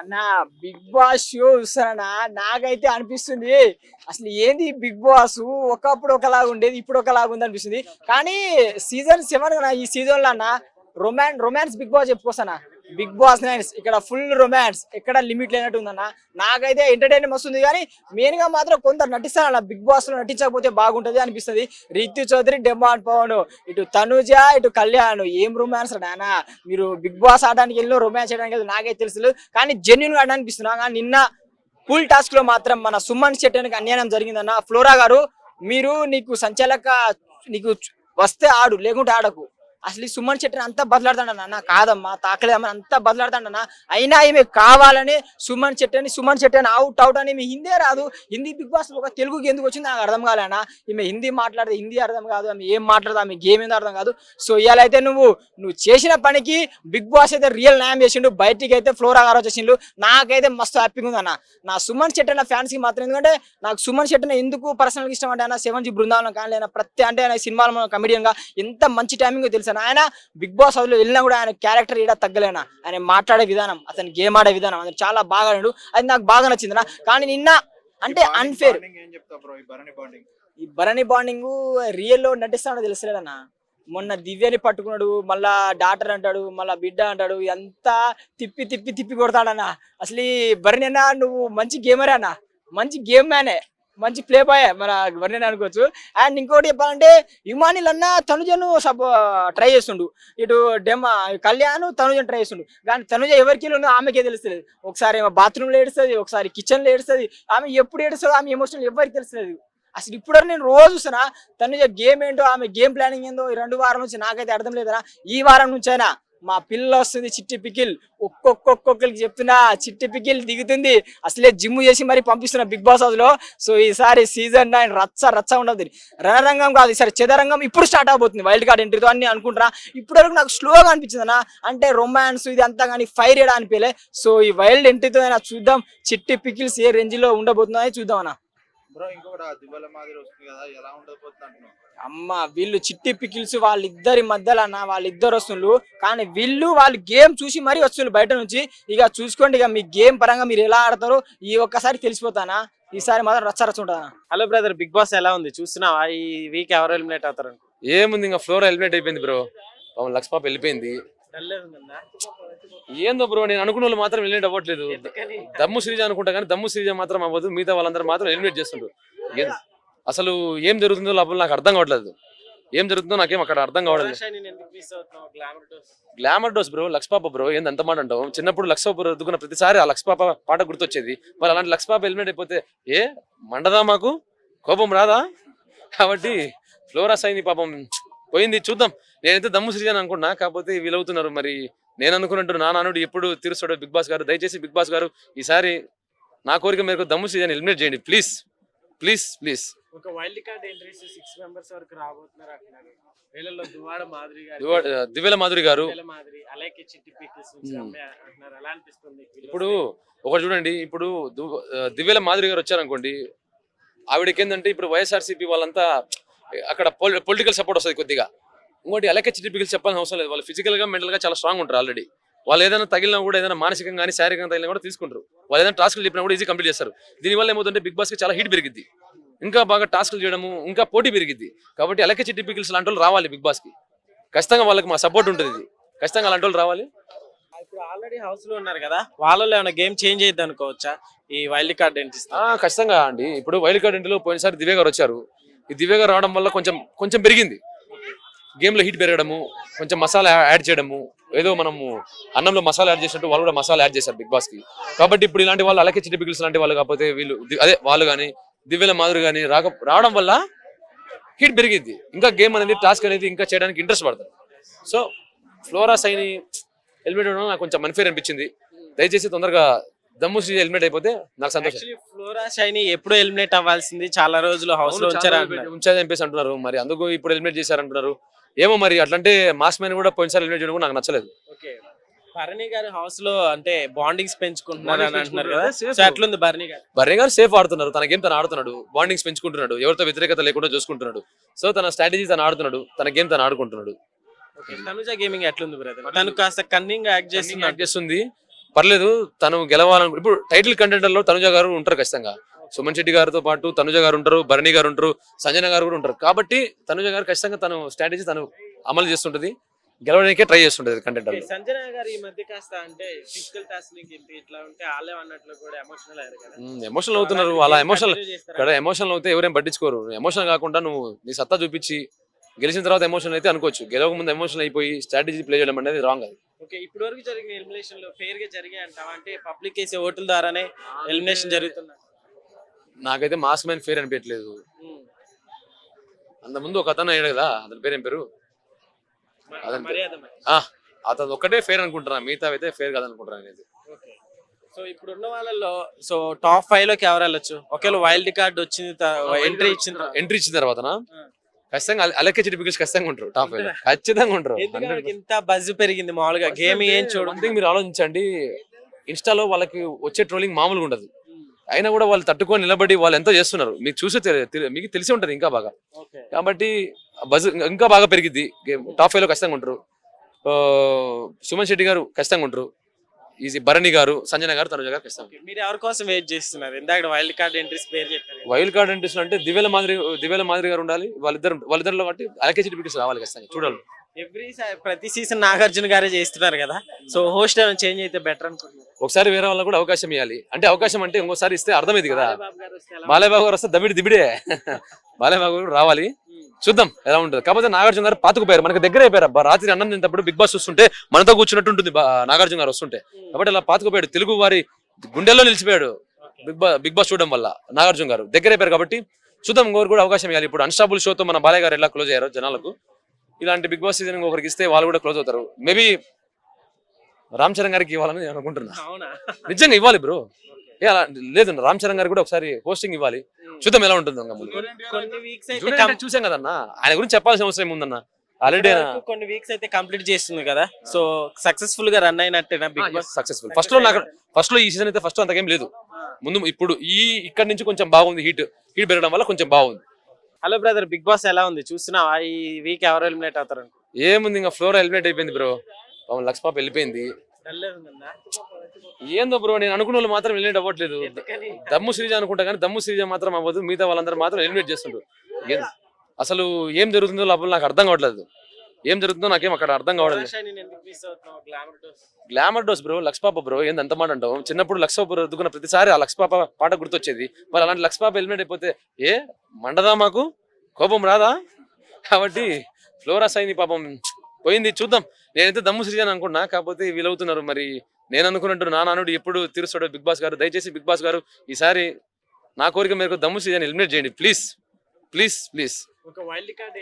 అన్న big boss show చూస్తానా నాకైతే అనిపిస్తుంది. అసలు ఏంది బిగ్ బాస్? ఒకప్పుడు ఒకలాగా ఉండేది ఇప్పుడు ఒకలాగా ఉంది అనిపిస్తుంది. కానీ సీజన్ సెవెన్ ఈ సీజన్లో అన్న రొమాన్ రొమాన్స్ బిగ్ బాస్ చెప్పుకోసానా బిగ్ బాస్ నైన్స్ ఇక్కడ ఫుల్ రొమాన్స్ ఎక్కడ లిమిట్ లేనట్టు ఉందన్న. నాకైతే ఎంటర్టైన్మెంట్ వస్తుంది కానీ మెయిన్గా మాత్రం కొందరు నటిస్తారన్న. బిగ్ బాస్లో నటించకపోతే బాగుంటది అనిపిస్తుంది. రితు చౌదరి డెమాండ్ పవన్ ఇటు తనుజ ఇటు కళ్యాణ్. ఏం రొమాన్స్ నానా మీరు బిగ్ బాస్ ఆడడానికి వెళ్ళిన రొమాన్స్ చేయడానికి నాకైతే తెలుసు కానీ జెన్యున్గా అనిపిస్తున్నా. కానీ నిన్న పూల్ టాస్క్లో మాత్రం మన సుమన్ శెట్టికి అన్యాయం జరిగిందన్న. ఫ్లోరా గారు మీరు నీకు సంచాలక నీకు వస్తే ఆడు లేకుంటే ఆడకు. అసలు ఈ సుమన్ శెట్టిని అంతా బదలాడుతాడన్న కాదమ్మా తాకలేదమ్మా అంతా బదలాడుతాడన్న. అయినా ఈమె కావాలని సుమన్ శెట్టిని సుమన్ శెట్టిని అవుట్ అవుట్ అని ఈమె హిందీ రాదు. హిందీ బిగ్ బాస్ ఒక తెలుగుకి ఎందుకు వచ్చింది నాకు అర్థం కాలేనా? ఈమె హిందీ మాట్లాడితే హిందీ అర్థం కాదు ఆమె ఏం మాట్లాడదు ఆమె గేమ్ ఏందో అర్థం కాదు. సో ఇవాళ అయితే నువ్వు నువ్వు చేసిన పనికి బిగ్ బాస్ అయితే రియల్ న్యాయం చేసిండు బయటికి అయితే ఫ్లోరా గారు వచ్చేసిండు. నాకైతే మస్తు హ్యాపీగా ఉంది అన్న నా సుమన్ శెట్టి అన్న ఫ్యాన్స్కి మాత్రం ఎందుకంటే నాకు సుమన్ శెట్టి ఎందుకు పర్సనల్ ఇష్టం అంటే ఆయన సెవెన్ జీ బృందావనం కానీ ప్రతి అంటే ఆయన సినిమాలో కమెడియన్గా ఎంత మంచి టైమింగ్ తెలుసు అన్న. ఆయన బిగ్ బాస్ హౌస్లో వెళ్ళినా కూడా ఆయన క్యారెక్టర్ ఈడ తగ్గలేనా? ఆయన మాట్లాడే విధానం అతని గేమ్ ఆడే విధానం అది చాలా బాగా ఆడాడు. అది నాకు బాగా నచ్చింది అన్న కానీ నిన్న అంటే అన్ఫేర్ ఈ భరణి బాండింగ్ ఈ భరణి బాండింగ్ రియల్లో నటిస్తాడో తెలుసలేడన్న మొన్న దివ్యని పట్టుకున్నాడు మళ్ళా డాక్టర్ అంటాడు మళ్ళా బిడ్డ అంటాడు ఎంత తిప్పి తిప్పి తిప్పి కొడతాడన్న. అసలు ఈ భరణి అన్న నువ్వు మంచి గేమర్ అన్న? మంచి గేమ్ మ్యానే మంచి ప్లే బాయ్ మన భరణి అనుకోవచ్చు. అండ్ ఇంకోటి చెప్పాలంటే ఇమానిల్ అన్న తనుజను సబ్ ట్రై చేస్తుండు. ఇటు డెమ కళ్యాణ్ తనుజను ట్రై చేస్తుండు. కానీ తనుజ ఎవరికి ఆమెకే తెలుస్తుంది ఒకసారి ఏమో బాత్రూంలో ఏడుస్తుంది ఒకసారి కిచెన్లో ఏడుస్తుంది. ఆమె ఎప్పుడు ఏడుస్తుందో ఆమె ఎమోషనల్ ఎవరికి తెలుస్తుంది అసలు ఇప్పుడు నేను రోజు చూసినా తనుజ గేమ్ ఏంటో ఆమె గేమ్ ప్లానింగ్ ఏందో ఈ రెండు వారం నుంచి నాకైతే అర్థం లేదనా ఈ వారం నుంచైనా మా పిల్ల వస్తుంది చిట్టి పికిల్. ఒక్కొక్కొక్కొక్కరికి చెప్తున్నా చిట్టి పికిల్ దిగుతుంది. అసలే జిమ్ చేసి మరి పంపిస్తున్నా బిగ్ బాస్ హౌస్లో సో ఈసారి సీజన్ నైన్ రచ్చ రచ్చ ఉండదు. రణరంగం కాదు ఈసారి చదరంగం ఇప్పుడు స్టార్ట్ అవబోతుంది. వైల్డ్ కార్డ్ ఎంట్రీతో అని అనుకుంటున్నా. ఇప్పటివరకు నాకు స్లోగా అనిపించింది అన్న. అంటే రొమాన్స్ ఇది అంతా కానీ ఫైర్ ఏడా అనిపించలే సో ఈ వైల్డ్ ఎంట్రీతో అయినా చూద్దాం. చిట్టి పికిల్స్ ఏ రేంజ్లో ఉండబోతుందో అని చూద్దాం అన్న. బ్రో ఇంకొకటి దివ్వల మాదిరి వస్తుంది కదా ఎలా ఉండబోతుంది అమ్మ వీళ్ళు చిట్టి పికిల్స్ వాళ్ళిద్దరి మధ్యలో అన్న వాళ్ళిద్దరు వస్తుండ్రు కానీ వీళ్ళు వాళ్ళు గేమ్ చూసి మరీ వస్తుండ్రు బయట నుంచి. ఇక చూసుకోండి ఇక మీ గేమ్ పరంగా మీరు ఎలా ఆడతారో ఈ ఒక్కసారి తెలిసిపోతానా? ఈసారి మాత్రం రచ్చ రచ్చ ఉంటుందా? హలో బ్రదర్ బిగ్ బాస్ ఎలా ఉంది? చూస్తున్నావా? ఈ వీక్ ఎవరు ఎలిమినేట్ అవుతారు? ఏముంది ఇంకా ఫ్లోర్ ఎలిమినేట్ అయిపోయింది బ్రో. పాప వెళ్ళిపోయింది. ఏందో బ్రో నేను అనుకున్న వాళ్ళు మాత్రం ఎలిమినేట్ అవ్వట్లేదు. దమ్ము శ్రీజ అనుకుంటా కానీ దమ్ము శ్రీజ మాత్రం అవ్వదు. మిగతా వాళ్ళందరూ మాత్రం ఎలిమినేట్ చేస్తుండ్రు. ఏం- అసలు ఏం జరుగుతుందో లోపల నాకు అర్థం కావట్లేదు. ఏం జరుగుతుందో నాకేం అక్కడ అర్థం కావట్లేదు. గ్లామర్ డోస్ బ్రో లక్స్ పాప బ్రో ఏంది అంత మాట అంటావు? చిన్నప్పుడు లక్స్ పాప రుద్దుకున్న ప్రతిసారి ఆ లక్స్ పాప పాట గుర్తొచ్చేది. మరి అలాంటి లక్స్ పాప ఎలిమినేట్ అయిపోతే ఏ? మండదా మాకు? కోపం రాదా? కాబట్టి ఫ్లోరాస్ అయింది పాపం పోయింది చూద్దాం. నేనైతే దమ్ము శ్రీజాన్ అనుకున్నా కాకపోతే వీలవుతున్నారు మరి. నేను అనుకున్నట్టు నా నానుడు ఎప్పుడు తీరుస్తాడో బిగ్ బాస్ గారు దయచేసి బిగ్ బాస్ గారు ఈసారి నా కోరిక మేరకు దమ్ము శ్రీజాన్ ఎలిమినేట్ చేయండి. Please please please. ఒక wild card entries six members వరకు రాబోతున్నారు అంటున్నారు. వీళ్ళలో దువాడ మాదిరి గారు దివ్యల మాధురి గారు. అలాగే చిట్టి అంటున్నారు. అనిపిస్తుంది. ఇప్పుడు ఒకటి చూడండి ఇప్పుడు దివ్యల మాధురి గారు వచ్చారనుకోండి ఆవిడకి ఏంటంటే ఇప్పుడు వైఎస్ఆర్సీపీ వాళ్ళంతా అక్కడ పొలిటికల్ సపోర్ట్ వస్తుంది కొద్దిగా. ఇంకోటి అలాగే చిటిపికలు చెప్పాల్సిన అవసరం లేదు. వాళ్ళు ఫిజికల్గా మెంటల్గా చాలా స్ట్రాంగ్ ఉంటారు ఆల్రెడీ వాళ్ళు ఏదైనా తగిలినా కూడా ఏదైనా మానసికంగా కానీ శారీరకంగా తగిలినా కూడా తీసుకుంటారు. వాళ్ళు ఏదైనా టాస్క్లు చెప్పినా కూడా ఈజీ కంప్లీట్ చేస్తారు. దీనివల్ల ఏమవుతుంటే బిగ్ బాస్కి చాలా హీట్ పెరిగిద్ది. ఇంకా బాగా టాస్క్లు చేయడము ఇంకా పోటీ పెరిగిద్ది. కాబట్టి అలాగే చిట్టి పికిల్స్ లాంటి వాళ్ళు రావాలి బిగ్ బాస్కి. ఖచ్చితంగా వాళ్ళకి మా సపోర్ట్ ఉంటుంది ఖచ్చితంగా అలాంటి వాళ్ళు రావాలి. ఇప్పుడు ఆల్రెడీ హౌస్లో ఉన్నారు కదా వాళ్ళలో ఏమైనా గేమ్ చేంజ్ అయ్యింది అనుకోవచ్చా? ఈ వైల్డ్ కార్డ్ ఎంట్రీస్ ఆ, ఖచ్చితంగా అండి. ఇప్పుడు వైల్డ్ కార్డ్ ఇంటిలో పోయినసారి దివ్య గారు వచ్చారు. ఈ దివ్య గారు రావడం వల్ల కొంచెం కొంచెం పెరిగింది. గేమ్లో హీట్ పెరగడము కొంచెం మసాలా యాడ్ చేయడము ఏదో మనము అన్నంలో మసాలా యాడ్ చేసినట్టు వాళ్ళు కూడా మసాలా యాడ్ చేశారు బిగ్ బాస్కి. కాబట్టి ఇప్పుడు ఇలాంటి వాళ్ళు అలాగే చిట్టి పిగిల్స్ లాంటి వాళ్ళు కాకపోతే వీళ్ళు అదే వాళ్ళు కానీ దివ్యల మాధురి కానీ రాక రావడం వల్ల హీట్ పెరిగింది ఇంకా గేమ్ అనేది టాస్క్ అనేది ఇంకా చేయడానికి ఇంట్రెస్ట్ పడతారు. సో ఫ్లోరా సైని హెల్మెట్ నాకు కొంచెం అన్ఫేర్ అనిపించింది. దయచేసి తొందరగా దమ్ము శ్రీ హెల్మెట్ అయిపోతే నాకు సంతోషం. ఫ్లోరా షైని ఎప్పుడు ఎలిమినేట్ అవ్వాల్సింది. చాలా రోజులు హౌస్లో ఉంచారు ఉంచారని చెప్పేసి అంటున్నారు. మరి అందుకు ఇప్పుడు ఎలిమినేట్ చేశారంటున్నారు. ఏమో మరి అట్లంటే మాస్ మ్యాన్ కూడా పోయినసారి ఎలిమినేట్ చేయడం కూడా నాకు నచ్చలేదు. ఓకే. భరణి గారు హౌస్లో అంటే బాండింగ్స్ పెంచుకుంటున్నారు. అని అంటున్నారు కదా. పెంచుకుంటున్నారు. సో ఎట్లుంది భరణి గారు. గారు సేఫ్ ఆడుతున్నారు. తన గేమ్ తను ఆడుతున్నాడు. బాండింగ్స్ పెంచుకుంటున్నాడు. ఎవరితో వ్యతిరేకత లేకుండా చూసుకుంటున్నాడు. సో తన స్ట్రాటజీ తను ఆడుతున్నాడు. తన గేమ్ తను ఆడుకుంటున్నాడు. తనుజ గేమింగ్ ఎట్లుంది బ్రదర్ తను కాస్త కన్నింగ్ యాక్ట్ చేస్తుంది చేస్తున్నట్టు చేస్తుంది. పర్లేదు తను గెలవాలను ఇప్పుడు టైటిల్ కంటెండర్లో తనుజ గారు ఉంటారు ఖచ్చితంగా. సుమన్ శెట్టి గారితో పాటు తనుజ గారు ఉంటారు భరణి గారు ఉంటారు సంజన గారు కూడా ఉంటారు. కాబట్టి తనుజ గారు ఖచ్చితంగా తను స్ట్రాటజీ తను అమలు చేస్తుంటది గెలవడానికే ట్రై చేస్తుంటది కంటెండర్లో సంజన గారు ఈ మధ్య కాస్త అంటే ఫిజికల్ టాస్కింగ్ ఇట్లా ఉంటే వాళ్ళే అన్నట్లు కూడా ఎమోషనల్ అయ్యారు కదా. ఎమోషనల్ అవుతున్నారు అలా ఎమోషనల్? ఇక్కడ ఎమోషనల్ అవుతే ఎవరేం పట్టించుకోరు. ఎమోషనల్ కాకుండా నువ్వు నీ సత్తా చూపించి గెలిచిన తర్వాత ఎమోషన్ అయితే అనుకోవచ్చు. గెలవక ముందు ఎమోషన్ అయిపోయి స్ట్రాటజీ ప్లే చేయడం అనేది రాంగ్ అది. ఓకే ఇప్పటి వరకు జరిగిన ఎలిమినేషన్లో ఫెయిర్గా జరిగాయి అంటావా అంటే పబ్లిక్ వేసే ఓట్ల ద్వారానే ఎలిమినేషన్ జరుగుతుంది? నాకైతే మాస్ మ్యాన్ ఫేర్ అనిపించలేదు అంత ముందు ఒక అతను అయ్యాడు కదా అతని పేరు ఏం పేరు అతను ఒక్కటే ఫేర్ అనుకుంటున్నా మిగతా అయితే ఫేర్ కాదనుకుంటున్నాను అనేది ఓకే సో ఇప్పుడు ఉన్న వాళ్ళల్లో సో టాప్ ఫైవ్లోకి ఎవరు వెళ్ళొచ్చు? ఒకవేళ వైల్డ్ కార్డ్ వచ్చింది ఎంట్రీ ఇచ్చిన. ఎంట్రీ ఇచ్చిన తర్వాత. ఖచ్చితంగా అలకే చెట్టు బిగ్గర్స్ ఖచ్చితంగా ఉంటారు. టాప్ ఫైవ్ ఖచ్చితంగా ఉంటారు. ఇంత బజ్ పెరిగింది? మామూలుగా గేమ్ ఏం చూడండి మీరు ఆలోచించండి ఇన్స్టాలో వాళ్ళకి వచ్చే ట్రోలింగ్ మామూలుగా ఉండదు. అయినా కూడా వాళ్ళు తట్టుకొని నిలబడి వాళ్ళు ఎంతో చేస్తున్నారు. మీకు చూసే మీకు తెలిసి ఉంటది ఇంకా బాగా. ఓకే. కాబట్టి బజ్ ఇంకా బాగా పెరిగిద్ది. టాప్ ఫైవ్లో ఖచ్చితంగా ఉంటారు. సుమన్ శెట్టి గారు ఖచ్చితంగా ఉంటారు. ఈజీ భరణి గారు సంజన గారు తనుజ గారు ఖచ్చితంగా మీరు ఎవరి కోసం వెయిట్ చేస్తున్నారు? ఇందాక వైల్డ్ కార్డ్ ఎంట్రీస్ పేరు చెప్పారు. వైల్డ్ కార్డ్ ఎంట్రీస్ అంటే దివ్యల మాదిరి దివ్యల మాదిరి గారు ఉండాలి. వాళ్ళిద్దరు వాళ్ళిద్దరిలో బట్టి అలకే బిగ్గర్స్ రావాలి ఖచ్చితంగా. చూడాలి. ఎవ్రీ ప్రతి సీజన్ నాగార్జున గారే చేస్తున్నారు కదా. సో హోస్ట్ చేంజ్ అయితే బెటర్ అనుకుంటున్నారు? ఒకసారి వేరే వాళ్ళకి కూడా అవకాశం ఇవ్వాలి అంటే అవకాశం అంటే ఇంకోసారి ఇస్తే అర్థమైంది కదా. బాలయ్య గారు వస్తే వస్తే దబిడి గారు రావాలి. ఉంటుంది? చూద్దాం ఎలా ఉంటుంది. కాకపోతే నాగార్జున గారు పాతుకుపోయారు. మనకి దగ్గర అయిపోయారు. అబ్బా రాత్రి అన్నం తింటప్పుడు బిగ్ బాస్ చూస్తుంటే మనతో కూర్చున్నట్టు ఉంటుంది నాగార్జున గారు వస్తుంటే. కాబట్టి అలా పాతుకుపోయాడు. తెలుగు వారి గుండెల్లో నిలిచిపోయాడు. బిగ్ బాస్ బిగ్ బాస్ చూడడం వల్ల. నాగార్జున గారు. దగ్గర అయిపోయారు కాబట్టి చూద్దాం ఇంకొకరు కూడా అవకాశం ఇవ్వాలి. ఇప్పుడు అన్స్టాబుల్ షోతో మన బాలయ్య గారు ఎలా క్లోజ్ అయ్యారు జనాలకు. ఇలాంటి బిగ్ బాస్ సీజన్ ఒకరికి ఇస్తే వాళ్ళు కూడా క్లోజ్ అవుతారు. మేబీ రామ్ చరణ్ గారికి ఇవ్వాలని నేను అనుకుంటున్నా. నిజంగా ఇవ్వాలి బ్రో ఏ అలా లేదు రామ్ చరణ్ గారికి కూడా ఒకసారి పోస్టింగ్ ఇవ్వాలి. చూద్దాం ఎలా ఉంటుందో చూసాం కదన్నా? ఆయన గురించి చెప్పాల్సిన అవసరం ఏముందన్న? ఆల్రెడీ కొన్ని వీక్స్ అయితే కంప్లీట్ చేస్తుంది కదా. సో సక్సెస్ఫుల్గా రన్ అయినట్టేనా బిగ్ బాస్ సక్సెస్ఫుల్ ఫస్ట్లో నాకు ఫస్ట్లో ఈ సీజన్ అయితే ఫస్ట్ అంతకేం లేదు. ముందు ఇప్పుడు ఈ ఇక్కడ నుంచి కొంచెం బాగుంది హీట్ హీట్ పెరగడం వల్ల కొంచెం బాగుంది. హలో బ్రదర్ బిగ్ బాస్ ఎలా ఉంది? చూస్తున్నావా? ఈ వీక్ ఎవరు ఎలిమినేట్ అవుతారు? ఏముంది ఇంకా ఫ్లోర్ ఎలిమినేట్ అయిపోయింది బ్రో పాపం లక్స్ పాప వెళ్ళిపోయింది. ఏందో బ్రో నేను అనుకున్న వాళ్ళు మాత్రం ఎలిమినేట్ అవ్వట్లేదు. దమ్ము శ్రీజ అనుకుంటా కానీ దమ్ము శ్రీజ మాత్రం అవ్వదు. మిగతా వాళ్ళందరూ మాత్రం ఎలిమినేట్ చేస్తుంటారు అసలు ఏం జరుగుతుందో లోపల నాకు అర్థం కావట్లేదు. ఏం జరుగుతుందో నాకేం అక్కడ అర్థం కావట్లేదు. గ్లామర్ డోస్ బ్రో లక్స్ పాప బ్రో ఏంది అంత మాట అంటావు? చిన్నప్పుడు లక్స్ పాప రుద్దుకున్న ప్రతిసారి ఆ లక్స్ పాప పాట గుర్తొచ్చేది. మరి అలాంటి లక్స్ పాప ఎలిమినేట్ అయిపోతే ఏ? మండదా మాకు? కోపం రాదా? కాబట్టి ఫ్లోరాస్ అయింది పాపం పోయింది చూద్దాం. నేనైతే దమ్ము శ్రీజన్ అనుకున్నా కాకపోతే వీలవుతున్నారు మరి. నేను అనుకున్నట్టు నా నానుడు ఎప్పుడు తీరుస్తాడో బిగ్ బాస్ గారు దయచేసి బిగ్ బాస్ గారు ఈసారి నా కోరిక మేరకు దమ్ము శ్రీజన్ ఎలిమినేట్ చేయండి. ప్లీజ్ ప్లీజ్ ప్లీజ్ ఒక వైల్డ్ కార్డ్